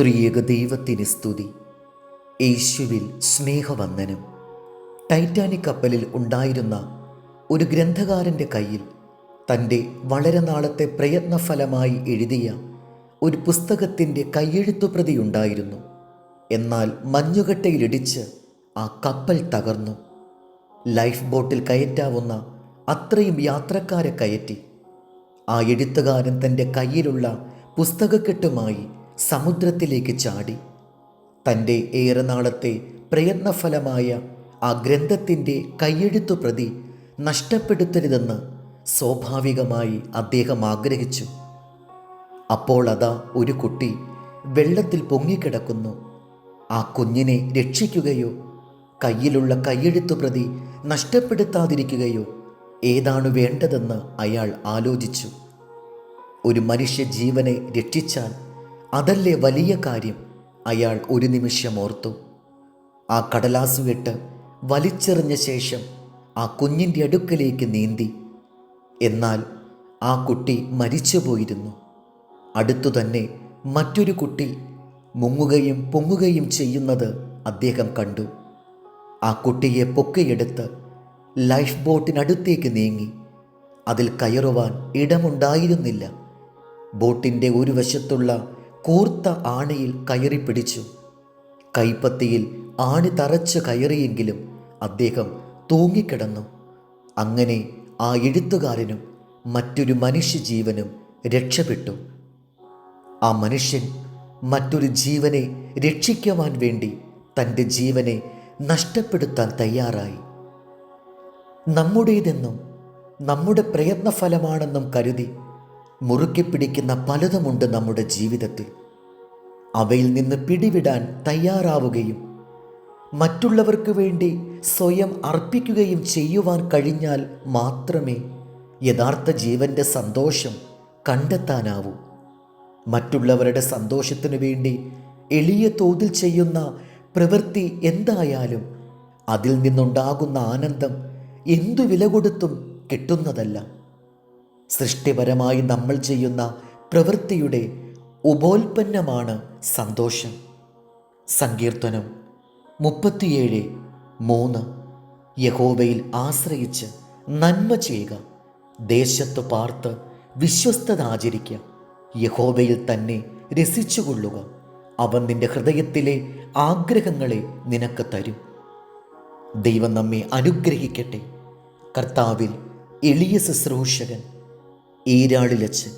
ത്രിയേക ദൈവത്തിന് സ്തുതി. യേശുവിൽ സ്നേഹവന്ദനം. ടൈറ്റാനിക് കപ്പലിൽ ഉണ്ടായിരുന്ന ഒരു ഗ്രന്ഥകാരന്റെ കയ്യിൽ തന്റെ വളരെ നാളത്തെ പ്രയത്നഫലമായി എഴുതിയ ഒരു പുസ്തകത്തിന്റെ കയ്യെഴുത്തുപ്രതി ഉണ്ടായിരുന്നു. എന്നാൽ മഞ്ഞുകട്ടയിലിടിച്ച് ആ കപ്പൽ തകർന്നു. ലൈഫ് ബോട്ടിൽ കയറ്റാവുന്ന അത്രയും യാത്രക്കാരെ കയറ്റി. ആ എഴുത്തുകാരൻ തന്റെ കയ്യിലുള്ള പുസ്തകക്കെട്ടുമായി സമുദ്രത്തിലേക്ക് ചാടി. തന്റെ ഏറെ നാളത്തെ പ്രയത്നഫലമായ ആ ഗ്രന്ഥത്തിന്റെ കൈയെഴുത്തു പ്രതി നഷ്ടപ്പെടുത്തരുതെന്ന് സ്വാഭാവികമായി അദ്ദേഹം ആഗ്രഹിച്ചു. അപ്പോൾ അതാ ഒരു കുട്ടി വെള്ളത്തിൽ പൊങ്ങിക്കിടക്കുന്നു. ആ കുഞ്ഞിനെ രക്ഷിക്കുകയോ കയ്യിലുള്ള കയ്യെഴുത്തു പ്രതി നഷ്ടപ്പെടുത്താതിരിക്കുകയോ ഏതാണ് വേണ്ടതെന്ന് അയാൾ ആലോചിച്ചു. ഒരു മനുഷ്യ ജീവനെ രക്ഷിച്ചാൽ അതല്ലേ വലിയ കാര്യം? അയാൾ ഒരു നിമിഷം ഓർത്തു. ആ കടലാസ് വിട്ട് വലിച്ചെറിഞ്ഞ ശേഷം ആ കുഞ്ഞിന്റെ അടുക്കലേക്ക് നീന്തി. എന്നാൽ ആ കുട്ടി മരിച്ചുപോയിരുന്നു. അടുത്തു തന്നെ മറ്റൊരു കുട്ടി മുങ്ങുകയും പൊങ്ങുകയും ചെയ്യുന്നത് അദ്ദേഹം കണ്ടു. ആ കുട്ടിയെ പൊക്കിയെടുത്ത് ലൈഫ് ബോട്ടിനടുത്തേക്ക് നീങ്ങി. അതിൽ കയറുവാൻ ഇടമുണ്ടായിരുന്നില്ല. ബോട്ടിന്റെ ഒരു വശത്തുള്ള കൂർത്ത ആണിയിൽ കയറി പിടിച്ചു. കൈപ്പത്തിയിൽ ആണി തറച്ച് കയറിയെങ്കിലും അദ്ദേഹം തൂങ്ങിക്കിടന്നു. അങ്ങനെ ആ എഴുത്തുകാരനും മറ്റൊരു മനുഷ്യജീവനും രക്ഷപ്പെട്ടു. ആ മനുഷ്യൻ മറ്റൊരു ജീവനെ രക്ഷിക്കുവാൻ വേണ്ടി തന്റെ ജീവനെ നഷ്ടപ്പെടുത്താൻ തയ്യാറായി. നമ്മുടേതെന്നും നമ്മുടെ പ്രയത്നഫലമാണെന്നും കരുതി മുറുക്കി പിടിക്കുന്ന പലതുമുണ്ട് നമ്മുടെ ജീവിതത്തിൽ. അവയിൽ നിന്ന് പിടിവിടാൻ തയ്യാറാവുകയും മറ്റുള്ളവർക്ക് വേണ്ടി സ്വയം അർപ്പിക്കുകയും ചെയ്യുവാൻ കഴിഞ്ഞാൽ മാത്രമേ യഥാർത്ഥ ജീവന്റെ സന്തോഷം കണ്ടെത്താനാവൂ. മറ്റുള്ളവരുടെ സന്തോഷത്തിനു വേണ്ടി എളിയ തോതിൽ ചെയ്യുന്ന പ്രവൃത്തി എന്തായാലും അതിൽ നിന്നുണ്ടാകുന്ന ആനന്ദം എന്തു വില കൊടുത്തും കിട്ടുന്നതല്ല. സൃഷ്ടിപരമായി നമ്മൾ ചെയ്യുന്ന പ്രവൃത്തിയുടെ ഉപോൽപ്പന്നമാണ് സന്തോഷം. സങ്കീർത്തനം മുപ്പത്തിയേഴ് മൂന്ന്. യഹോബയിൽ ആശ്രയിച്ച് നന്മ ചെയ്യുക. ദേശത്ത് പാർത്ത് വിശ്വസ്തത ആചരിക്കുക. യഹോവയിൽ തന്നെ രസിച്ചുകൊള്ളുക. അവൻ നിന്റെ ഹൃദയത്തിലെ ആഗ്രഹങ്ങളെ നിനക്ക് തരും. ദൈവം നമ്മെ അനുഗ്രഹിക്കട്ടെ. കർത്താവിൽ എളിയ ശുശ്രൂഷകൻ. ഈരാളിലച്ച്